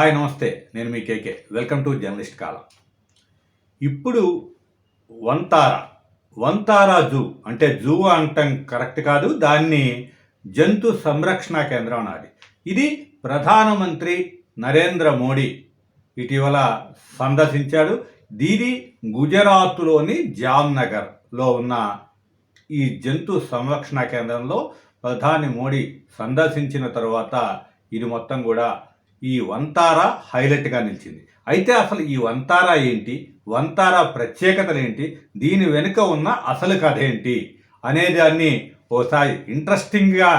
Hi నమస్తే. నేను మీ కేకే. వెల్కమ్ టు జర్నలిస్ట్ కాలం. ఇప్పుడు వంతార. వంతారా జూ అంటే జూ అంటాం కరెక్ట్ కాదు. దాన్ని జంతు సంరక్షణ కేంద్రం అనాలి. ఇది ప్రధానమంత్రి నరేంద్ర మోడీ ఇటీవల సందర్శించాడు. దీని గుజరాత్లోని జామ్నగర్లో ఉన్న ఈ జంతు సంరక్షణ కేంద్రంలో ప్రధాని మోడీ సందర్శించిన తర్వాత ఇది మొత్తం కూడా ఈ వంతారా హైలైట్గా నిలిచింది. అయితే అసలు ఈ వంతారా ఏంటి? వంతారా ప్రత్యేకతలు ఏంటి? దీని వెనుక ఉన్న అసలు కథ ఏంటి? అనే దాన్ని ఓసారి ఇంట్రెస్టింగ్గా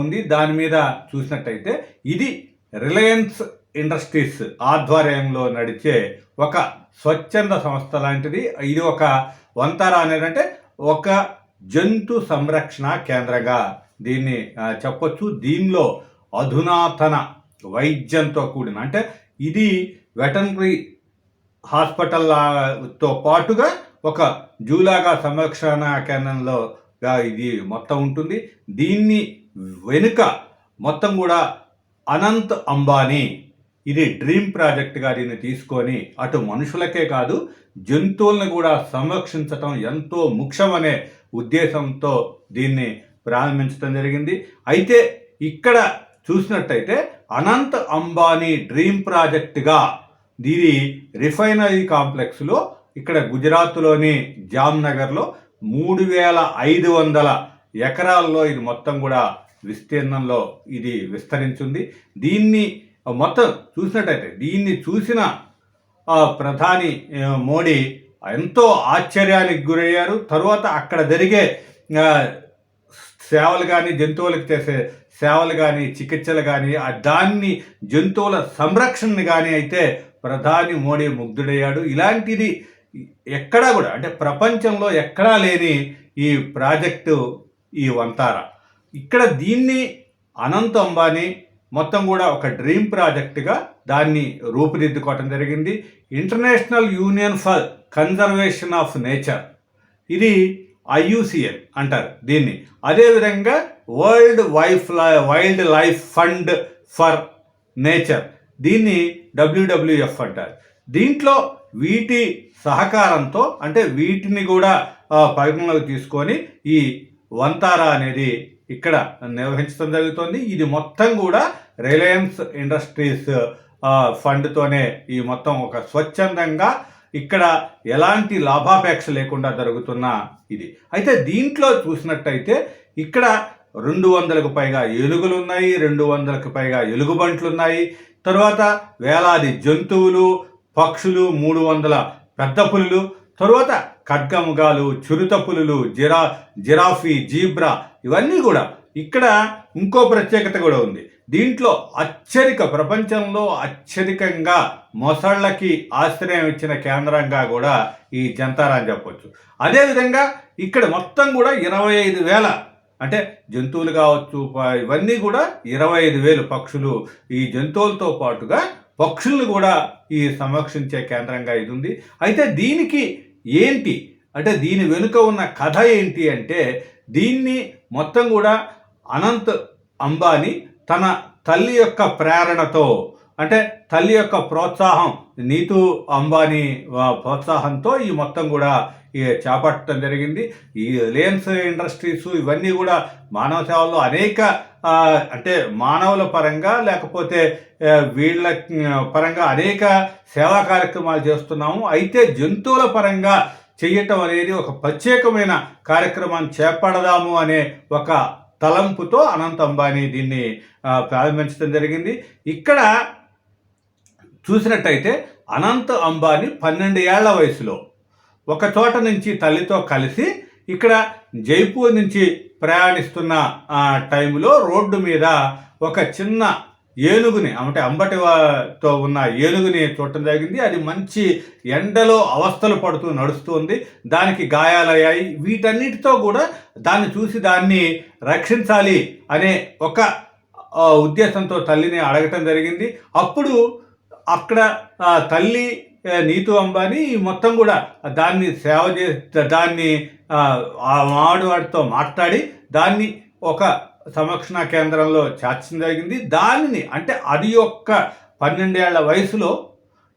ఉంది. దాని మీద చూసినట్టయితే ఇది రిలయన్స్ ఇండస్ట్రీస్ ఆధ్వర్యంలో నడిచే ఒక స్వచ్ఛంద సంస్థ లాంటిది. ఇది ఒక వంతారా అనేది అంటే ఒక జంతు సంరక్షణ కేంద్రంగా దీన్ని చెప్పొచ్చు. దీనిలో అధునాతన వైద్యంతో కూడిన అంటే ఇది వెటనరీ హాస్పిటల్తో పాటుగా ఒక జూలాగా సంరక్షణ కేంద్రంలో ఇది మొత్తం ఉంటుంది. దీన్ని వెనుక మొత్తం కూడా అనంత్ అంబానీ ఇది డ్రీమ్ ప్రాజెక్ట్గా దీన్ని తీసుకొని అటు మనుషులకే కాదు జంతువులను కూడా సంరక్షించటం ఎంతో ముఖ్యమనే ఉద్దేశంతో దీన్ని ప్రారంభించడం జరిగింది. అయితే ఇక్కడ చూసినట్టయితే అనంత్ అంబానీ డ్రీమ్ ప్రాజెక్టుగా దీని రిఫైనరీ కాంప్లెక్స్లో ఇక్కడ గుజరాత్లోని జామ్నగర్లో మూడు వేల ఐదు వందల ఎకరాల్లో ఇది మొత్తం కూడా విస్తీర్ణంలో ఇది విస్తరించింది. దీన్ని మొత్తం చూసినట్టయితే దీన్ని చూసిన ప్రధాని మోడీ ఎంతో ఆశ్చర్యానికి గురయ్యారు. తర్వాత అక్కడ జరిగే సేవలు కానీ జంతువులకు చేసే సేవలు కానీ చికిత్సలు కానీ దాన్ని జంతువుల సంరక్షణని కానీ అయితే ప్రధాని మోడీ ముగ్ధుడయ్యాడు. ఇలాంటిది ఎక్కడా కూడా అంటే ప్రపంచంలో ఎక్కడా లేని ఈ ప్రాజెక్టు ఈ వంతార. ఇక్కడ దీన్ని అనంత్ అంబానీ మొత్తం కూడా ఒక డ్రీమ్ ప్రాజెక్టుగా దాన్ని రూపుదిద్దుకోవటం జరిగింది. International union for conservation of nature. ఇది ఐయుసిఎల్ అంటారు దీన్ని. అదేవిధంగా world wife wild life fund for nature. దీన్ని డబ్ల్యూడబ్ల్యూఎఫ్ అంటారు. దీంట్లో వీటి సహకారంతో అంటే వీటిని కూడా పరిగణలోకి తీసుకొని ఈ వంతారా అనేది ఇక్కడ నిర్వహించడం జరుగుతుంది. ఇది మొత్తం కూడా రిలయన్స్ ఇండస్ట్రీస్ ఫండ్తోనే ఈ మొత్తం ఒక స్వచ్ఛందంగా ఇక్కడ ఎలాంటి లాభాపేక్ష లేకుండా జరుగుతున్న ఇది. అయితే దీంట్లో చూసినట్టయితే ఇక్కడ రెండు వందలకు పైగా ఎలుగులు ఉన్నాయి రెండు వందలకు పైగా ఎలుగుబంట్లు ఉన్నాయి తర్వాత వేలాది జంతువులు పక్షులు మూడు వందల పెద్ద పులులు. తరువాత ఖడ్గముగాలు చిరుత పులులు జిరా జిరాఫీ జీబ్రా ఇవన్నీ కూడా. ఇక్కడ ఇంకో ప్రత్యేకత కూడా ఉంది. దీంట్లో అత్యధిక ప్రపంచంలో అత్యధికంగా మొసళ్ళకి ఆశ్రయం ఇచ్చిన కేంద్రంగా కూడా ఈ జంతారా అని చెప్పొచ్చు అదేవిధంగా ఇక్కడ మొత్తం కూడా ఇరవై ఐదు వేల అంటే జంతువులు కావచ్చు ఇవన్నీ కూడా ఇరవై ఐదు వేలు పక్షులు. ఈ జంతువులతో పాటుగా పక్షులను కూడా ఈ సంరక్షించే కేంద్రంగా ఇది ఉంది. అయితే దీనికి ఏంటి? అంటే దీని వెనుక ఉన్న కథ ఏంటి అంటే దీన్ని మొత్తం కూడా అనంత్ అంబానీ తన తల్లి యొక్క ప్రేరణతో అంటే తల్లి యొక్క ప్రోత్సాహం నీతు అంబానీ ప్రోత్సాహంతో ఈ మొత్తం కూడా ఈ చేపట్టడం జరిగింది. ఈ రిలయన్స్ ఇండస్ట్రీస్ ఇవన్నీ కూడా మానవ సేవల్లో అనేక అంటే మానవుల పరంగా లేకపోతే వీళ్ళ పరంగా అనేక సేవా కార్యక్రమాలు చేస్తున్నాము. అయితే జంతువుల పరంగా చేయటం అనేది ఒక ప్రత్యేకమైన కార్యక్రమాన్ని చేపడదాము అనే ఒక తలంపుతో అనంత్ అంబానీ దీన్ని ప్రారంభించడం జరిగింది. ఇక్కడ చూసినట్టయితే అనంత్ అంబానీ పన్నెండు ఏళ్ళ వయసులో ఒక చోట నుంచి తల్లితో కలిసి ఇక్కడ జైపూర్ నుంచి ప్రయాణిస్తున్న టైంలో రోడ్డు మీద ఒక చిన్న ఏనుగుని అంటే అంబటితో ఉన్న ఏనుగుని చూడటం జరిగింది. అది మంచి ఎండలో అవస్థలు పడుతూ నడుస్తుంది. దానికి గాయాలయ్యాయి. వీటన్నిటితో కూడా దాన్ని చూసి దాన్ని రక్షించాలి అనే ఒక ఉద్దేశంతో తల్లిని అడగటం జరిగింది. అప్పుడు అక్కడ తల్లి నీతు అంబానీ మొత్తం కూడా దాన్ని సేవ చే దాన్ని ఆ, ఆ మామిడి వాడితో మాట్లాడి దాన్ని ఒక సంరక్షణ కేంద్రంలో చేర్చడం జరిగింది. దానిని అంటే అది యొక్క పన్నెండేళ్ళ వయసులో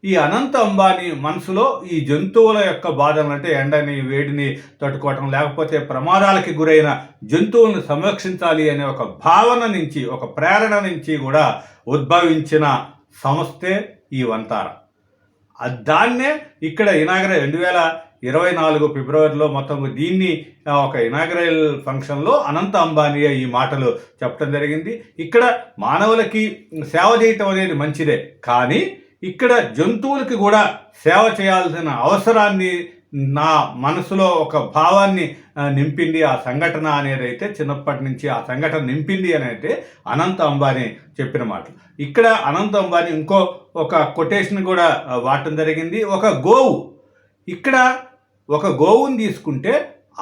ఈ అనంత అంబానీ మనసులో ఈ జంతువుల యొక్క బాధలు అంటే ఎండని వేడిని తట్టుకోవటం లేకపోతే ప్రమాదాలకి గురైన జంతువులను సంరక్షించాలి అనే ఒక భావన నుంచి ఒక ప్రేరణ నుంచి కూడా ఉద్భవించిన సంస్థే ఈ వంతారం దాన్నే ఇక్కడ ఇనాగ్ర రెండు వేల ఇరవై నాలుగు ఫిబ్రవరిలో మొత్తం దీన్ని ఒక ఇనాగరల్ ఫంక్షన్లో అనంత అంబానీ ఈ మాటలు చెప్పడం జరిగింది. ఇక్కడ మానవులకి సేవ చేయటం అనేది మంచిదే. కానీ ఇక్కడ జంతువులకి కూడా సేవ చేయాల్సిన అవసరాన్ని నా మనసులో ఒక భావాన్ని నింపింది ఆ సంఘటన అనేది అయితే చిన్నప్పటి నుంచి ఆ సంఘటన నింపింది అని అయితే అనంత అంబానీ చెప్పిన మాటలు. ఇక్కడ అనంత అంబానీ ఇంకో ఒక కొటేషన్ కూడా వాడటం జరిగింది. ఒక గోవు. ఇక్కడ ఒక గోవుని తీసుకుంటే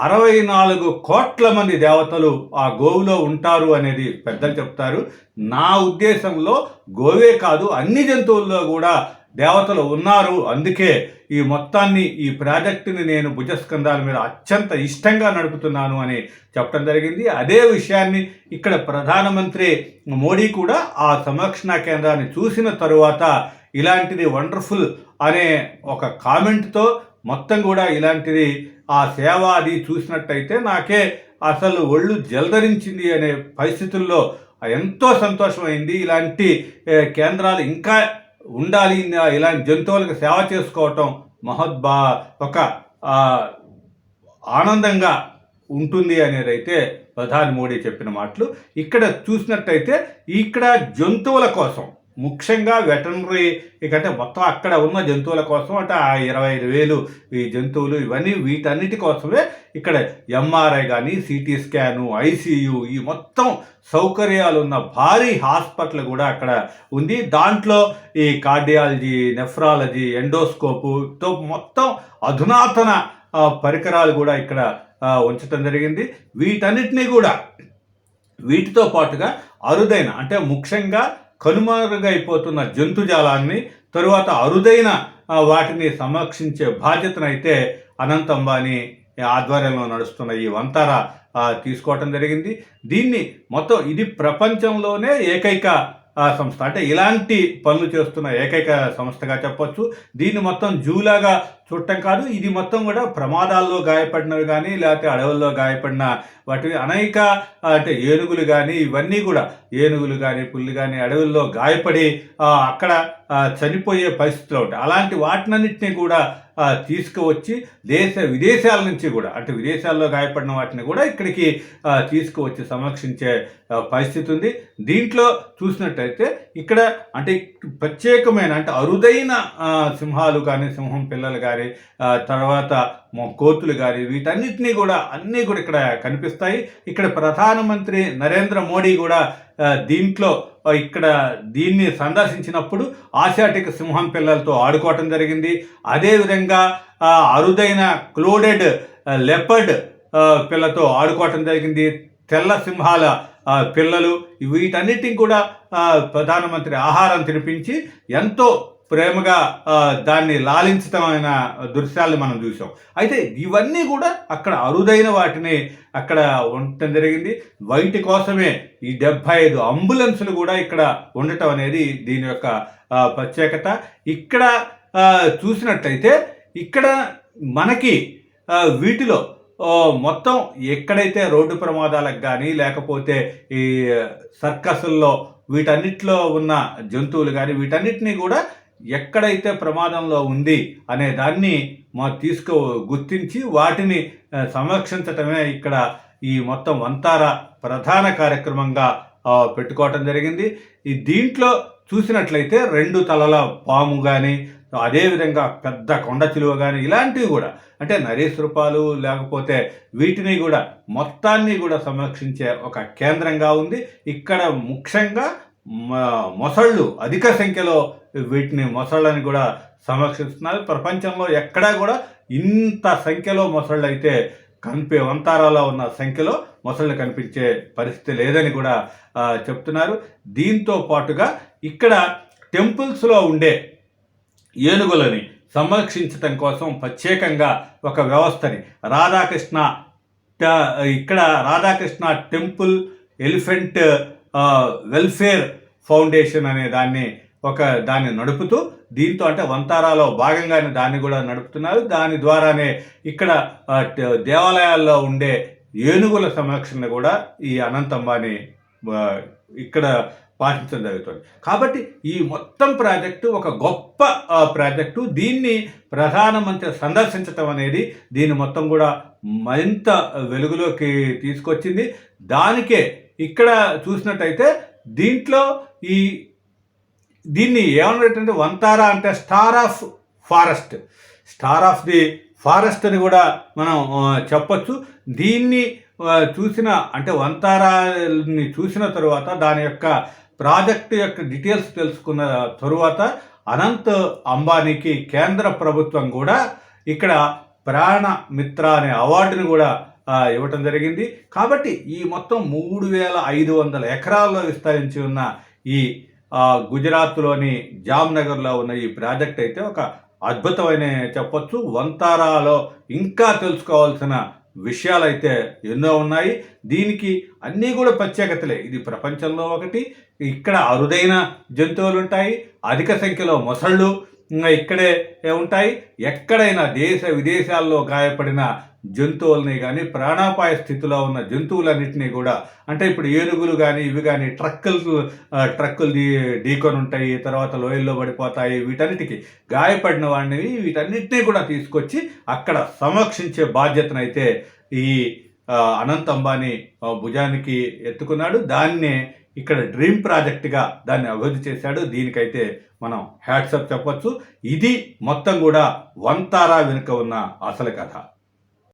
అరవై నాలుగు కోట్ల మంది దేవతలు ఆ గోవులో ఉంటారు అనేది పెద్దలు చెప్తారు. నా ఉద్దేశంలో గోవే కాదు అన్ని జంతువుల్లో కూడా దేవతలు ఉన్నారు. అందుకే ఈ మొత్తాన్ని ఈ ప్రాజెక్టుని నేను భుజస్కంధాల మీద అత్యంత ఇష్టంగా నడుపుతున్నాను అని చెప్పడం జరిగింది. అదే విషయాన్ని ఇక్కడ ప్రధానమంత్రి మోడీ కూడా ఆ సంరక్షణ కేంద్రాన్ని చూసిన తరువాత ఇలాంటిది వండర్ఫుల్ అనే ఒక కామెంట్తో మొత్తం కూడా ఇలాంటిది ఆ సేవ అది చూసినట్టయితే నాకే అసలు ఒళ్ళు జలధరించింది అనే పరిస్థితుల్లో ఎంతో సంతోషమైంది. ఇలాంటి కేంద్రాలు ఇంకా ఉండాలి. ఇలాంటి జంతువులకు సేవ చేసుకోవటం మహద్భా ఒక ఆనందంగా ఉంటుంది అనేదైతే ప్రధాని మోడీ చెప్పిన మాటలు. ఇక్కడ చూసినట్టయితే ఇక్కడ జంతువుల కోసం ముఖ్యంగా వెటనరీ ఇకంటే మొత్తం అక్కడ ఉన్న జంతువుల కోసం అంటే ఆ ఇరవై ఐదు వేలు ఈ జంతువులు ఇవన్నీ వీటన్నిటి కోసమే ఇక్కడ ఎంఆర్ఐ కానీ సిటీ స్కాను ఐసీయు ఈ మొత్తం సౌకర్యాలు ఉన్న భారీ హాస్పిటల్ కూడా అక్కడ ఉంది. దాంట్లో ఈ కార్డియాలజీ నెఫ్రాలజీ ఎండోస్కోపుతో మొత్తం అధునాతన పరికరాలు కూడా ఇక్కడ ఉంచటం జరిగింది. వీటన్నిటినీ కూడా వీటితో పాటుగా అరుదైన అంటే ముఖ్యంగా కనుమరుగైపోతున్న జంతుజాలాన్ని తరువాత అరుదైన వాటిని సంరక్షించే బాధ్యతనైతే అనంత్ అంబానీ ఆధ్వర్యంలో నడుస్తున్న ఈ వంతార తీసుకోవటం జరిగింది. దీన్ని మొత్తం ఇది ప్రపంచంలోనే ఏకైక సంస్థ. అంటే ఇలాంటి పనులు చేస్తున్న ఏకైక సంస్థగా చెప్పొచ్చు. దీన్ని మొత్తం జూలాగా చూడటం కాదు. ఇది మొత్తం కూడా ప్రమాదాల్లో గాయపడినవి కానీ లేకపోతే అడవుల్లో గాయపడిన వాటి అనేక అంటే ఏనుగులు కానీ ఇవన్నీ కూడా ఏనుగులు కానీ పుల్లు కానీ అడవుల్లో గాయపడి అక్కడ చనిపోయే పరిస్థితులు ఉంటాయి. అలాంటి వాటినన్నింటినీ కూడా తీసుకువచ్చి దేశ విదేశాల నుంచి కూడా అంటే విదేశాల్లో గాయపడిన వాటిని కూడా ఇక్కడికి తీసుకువచ్చి సంరక్షించే పరిస్థితి ఉంది. దీంట్లో చూసినట్టయితే ఇక్కడ అంటే ప్రత్యేకమైన అంటే అరుదైన సింహాలు కానీ సింహం పిల్లలు కానీ ఆ, తర్వాత కోతులు కానీ వీటన్నిటినీ కూడా అన్నీ కూడా ఇక్కడ కనిపిస్తాయి. ఇక్కడ ప్రధానమంత్రి నరేంద్ర మోడీ కూడా దీంట్లో ఇక్కడ దీన్ని సందర్శించినప్పుడు ఆసియాటిక్ సింహం పిల్లలతో ఆడుకోవటం జరిగింది. అదేవిధంగా అరుదైన క్లోడెడ్ లెపర్డ్ పిల్లతో ఆడుకోవటం జరిగింది. తెల్ల సింహాల పిల్లలు వీటన్నిటిని కూడా ప్రధానమంత్రి ఆహారం తినిపించి ఎంతో ప్రేమగా దాన్ని లాలించటమైన దృశ్యాలను మనం చూసాం అయితే ఇవన్నీ కూడా అక్కడ అరుదైన వాటిని అక్కడ ఉండటం జరిగింది. వైటి కోసమే ఈ డెబ్బై ఐదు అంబులెన్సులు కూడా ఇక్కడ ఉండటం అనేది దీని యొక్క ప్రత్యేకత. ఇక్కడ చూసినట్లయితే ఇక్కడ మనకి వీటిలో మొత్తం ఎక్కడైతే రోడ్డు ప్రమాదాలకు కానీ లేకపోతే ఈ సర్కసుల్లో వీటన్నిటిలో ఉన్న జంతువులు కానీ వీటన్నిటినీ కూడా ఎక్కడైతే ప్రమాదంలో ఉంది అనే దాన్ని మా తీసుకో గుర్తించి వాటిని సంరక్షించటమే ఇక్కడ ఈ మొత్తం వంతార ప్రధాన కార్యక్రమంగా పెట్టుకోవటం జరిగింది. ఈ దీంట్లో చూసినట్లయితే రెండు తలల పాము కానీ అదేవిధంగా పెద్ద కొండ చిలువ కానీ ఇలాంటివి కూడా అంటే నరీసృపాలు లేకపోతే వీటిని కూడా మొత్తాన్ని కూడా సంరక్షించే ఒక కేంద్రంగా ఉంది. ఇక్కడ ముఖ్యంగా మొసళ్ళు అధిక సంఖ్యలో వీటిని మొసళ్ళని కూడా సంరక్షిస్తున్నారు. ప్రపంచంలో ఎక్కడా కూడా ఇంత సంఖ్యలో మొసళ్ళు అయితే కనిపే వంతారాలో ఉన్న సంఖ్యలో మొసళ్ళు కనిపించే పరిస్థితి లేదని కూడా చెప్తున్నారు. దీంతో పాటుగా ఇక్కడ టెంపుల్స్లో ఉండే ఏనుగులని సంరక్షించటం కోసం ప్రత్యేకంగా ఒక వ్యవస్థని రాధాకృష్ణ ట- ఇక్కడ Radhakrishna temple elephant welfare foundation అనే దాన్ని ఒక దాన్ని నడుపుతూ దీంతో అంటే వంతారాలో భాగంగానే దాన్ని కూడా నడుపుతున్నారు. దాని ద్వారానే ఇక్కడ దేవాలయాల్లో ఉండే ఏనుగుల సంరక్షణ కూడా ఈ అనంతంబాని ఇక్కడ పాటించడం జరుగుతుంది. కాబట్టి ఈ మొత్తం ప్రాజెక్టు ఒక గొప్ప ప్రాజెక్టు. దీన్ని ప్రధానమంత్రి సందర్శించటం అనేది దీన్ని మొత్తం కూడా మరింత వెలుగులోకి తీసుకొచ్చింది. దానికే ఇక్కడ చూసినట్టయితే దీంట్లో ఈ దీన్ని ఏమన్నట్టంటే వంతారా అంటే star of forest. Star of the forest అని కూడా మనం ఆ, చెప్పొచ్చు. దీన్ని చూసిన అంటే వంతారాని చూసిన తరువాత దాని యొక్క ప్రాజెక్టు యొక్క డీటెయిల్స్ తెలుసుకున్న తరువాత అనంత్ అంబానీకి కేంద్ర ప్రభుత్వం కూడా ఇక్కడ ప్రాణ మిత్ర అనే అవార్డుని కూడా ఇవ్వటం జరిగింది. కాబట్టి ఈ మొత్తం మూడు వేల ఐదు వందల ఎకరాల్లో విస్తరించి ఉన్న ఈ గుజరాత్లోని జామ్నగర్లో ఉన్న ఈ ప్రాజెక్ట్ అయితే ఒక అద్భుతమైన చెప్పొచ్చు. వంతారాలో ఇంకా తెలుసుకోవాల్సిన విషయాలైతే ఎన్నో ఉన్నాయి. దీనికి అన్నీ కూడా ప్రత్యేకతలే. ఇది ప్రపంచంలో ఒకటి. ఇక్కడ అరుదైన జంతువులు ఉంటాయి అధిక సంఖ్యలో మొసళ్ళు ఇక్కడే ఉంటాయి. ఎక్కడైనా దేశ విదేశాల్లో గాయపడిన జంతువుల్ని కానీ ప్రాణాపాయ స్థితిలో ఉన్న జంతువులన్నింటినీ కూడా అంటే ఇప్పుడు ఏనుగులు కానీ ఇవి కానీ ట్రక్కులు ట్రక్కులు దీ ఢీకొని ఉంటాయి తర్వాత లోయల్లో పడిపోతాయి వీటన్నిటికీ గాయపడిన వాడిని వీటన్నిటినీ కూడా తీసుకొచ్చి అక్కడ సంరక్షించే బాధ్యతనైతే ఈ అనంత్ అంబానీ భుజానికి ఎత్తుకున్నాడు. దాన్నే ఇక్కడ డ్రీమ్ ప్రాజెక్ట్గా దాన్ని అభివృద్ధి చేశాడు. దీనికైతే మనం హ్యాట్సప్ చెప్పచ్చు. ఇది మొత్తం కూడా వంతారా వెనుక ఉన్న అసలు కథ.